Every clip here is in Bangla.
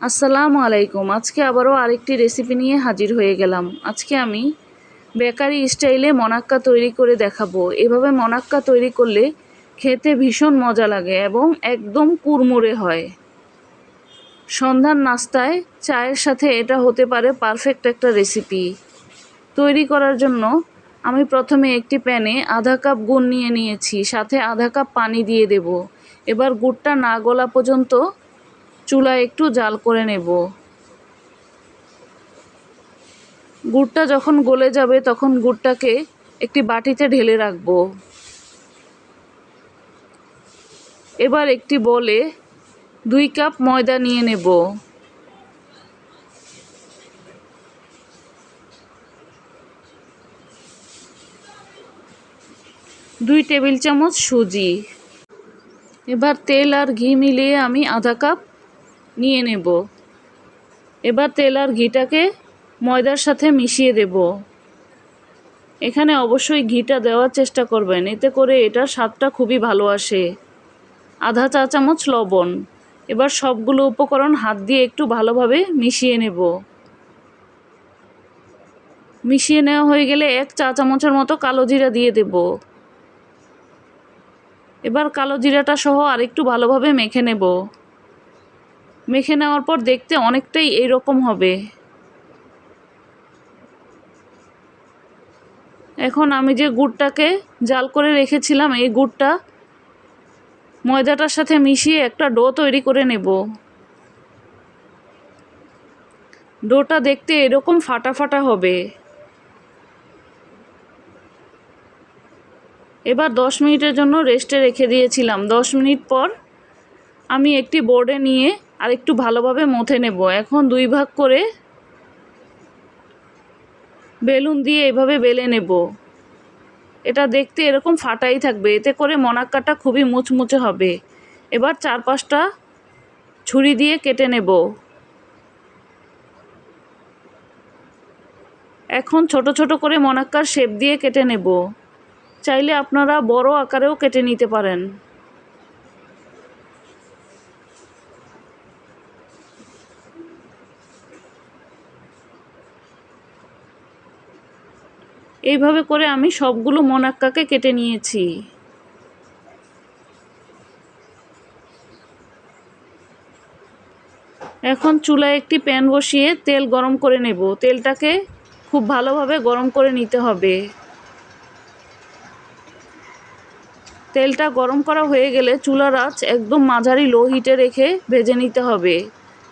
আসসালামু আলাইকুম। আজকে আবারও আরেকটি রেসিপি নিয়ে হাজির হয়ে গেলাম। আজকে আমি বেকারি স্টাইলে মনাক্কা তৈরি করে দেখাবো। এভাবে মনাক্কা তৈরি করলে খেতে ভীষণ মজা লাগে এবং একদম কুরমুরে হয়। সন্ধ্যার নাস্তায় চায়ের সাথে এটা হতে পারে পারফেক্ট একটা রেসিপি তৈরি করার জন্য আমি প্রথমে একটি প্যানে আধা কাপ গুড় নিয়ে নিয়েছি, সাথে আধা কাপ পানি দিয়ে দেব। এবার গুড়টা না গলা পর্যন্ত চুলা একটু জাল করে নেব। গুড়টা যখন গলে যাবে তখন গুড়টাকে একটি বাটিতে ঢেলে রাখব। এবার একটি বলে দুই কাপ ময়দা নিয়ে নেব। দুই টেবিল চামচ সুজি। এবার তেল আর ঘি মিলিয়ে আমি আধা কাপ নিয়ে নেব। এবার তেল আর ঘিটাকে ময়দার সাথে মিশিয়ে দেব। এখানে অবশ্যই ঘিটা দেওয়ার চেষ্টা করবেন, এতে করে এটার স্বাদটা খুবই ভালো আসে। আধা চা চামচ লবণ। এবার সবগুলো উপকরণ হাত দিয়ে একটু ভালোভাবে মিশিয়ে নেব। মিশিয়ে নেওয়া হয়ে গেলে এক চা চামচের মতো কালো জিরা দিয়ে দেব। এবার কালো জিরাটা সহ আরেকটু ভালোভাবে মেখে নেব। মেখে নেওয়ার পর দেখতে অনেকটাই এইরকম হবে। এখন আমি যে গুড়টাকে জাল করে রেখেছিলাম, এই গুড়টা ময়দাটার সাথে মিশিয়ে একটা ডো তৈরি করে নেব। ডোটা দেখতে এরকম ফাটা ফাটা হবে। এবার দশ মিনিটের জন্য রেস্টে রেখে দিয়েছিলাম। দশ মিনিট পর আমি একটি বোর্ডে নিয়ে আর একটু ভালোভাবে মথে নেব। এখন দুই ভাগ করে বেলুন দিয়ে এভাবে বেলে নেব। এটা দেখতে এরকম ফাটাই থাকবে, এতে করে মনাক্কাটা খুবই মুচমুচে হবে। এবার চার পাঁচটা ছুরি দিয়ে কেটে নেব। এখন ছোট ছোট করে মনাক্কার শেপ দিয়ে কেটে নেব। চাইলে আপনারা বড় আকারেও কেটে নিতে পারেন। এইভাবে করে আমি সবগুলো মনাক্কাকে কেটে নিয়েছি। এখন চুলায় একটি প্যান বসিয়ে তেল গরম করে নেব। তেলটাকে খুব ভালোভাবে গরম করে নিতে হবে। তেলটা গরম করা হয়ে গেলে চুলার আঁচ একদম মাঝারি লো হিটে রেখে ভেজে নিতে হবে।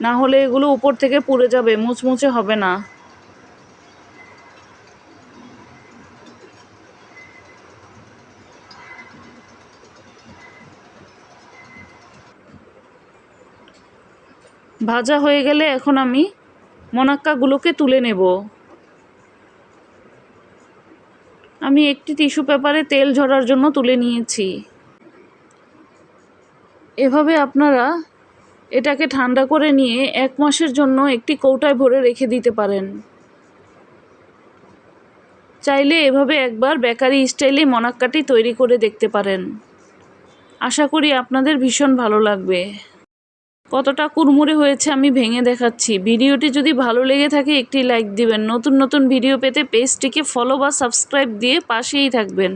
না হলে এগুলো উপর থেকে পুড়ে যাবে, মুচমুচে হবে না। ভাজা হয়ে গেলে এখন আমি মনাক্কাগুলোকে তুলে নেব। আমি একটি টিস্যু পেপারে তেল ঝরার জন্য তুলে নিয়েছি। এভাবে আপনারা এটাকে ঠান্ডা করে নিয়ে এক মাসের জন্য একটি কৌটায় ভরে রেখে দিতে পারেন। চাইলে এভাবে একবার বেকারি স্টাইলে মনাক্কাটি তৈরি করে দেখতে পারেন। আশা করি আপনাদের ভীষণ ভালো লাগবে। কতটা কুরমুরে হয়েছে আমি ভেঙে দেখাচ্ছি। ভিডিওটি যদি ভালো লেগে থাকে, একটি লাইক দিবেন। নতুন নতুন ভিডিও পেতে পেজটিকে ফলো বা সাবস্ক্রাইব দিয়ে পাশেই থাকবেন।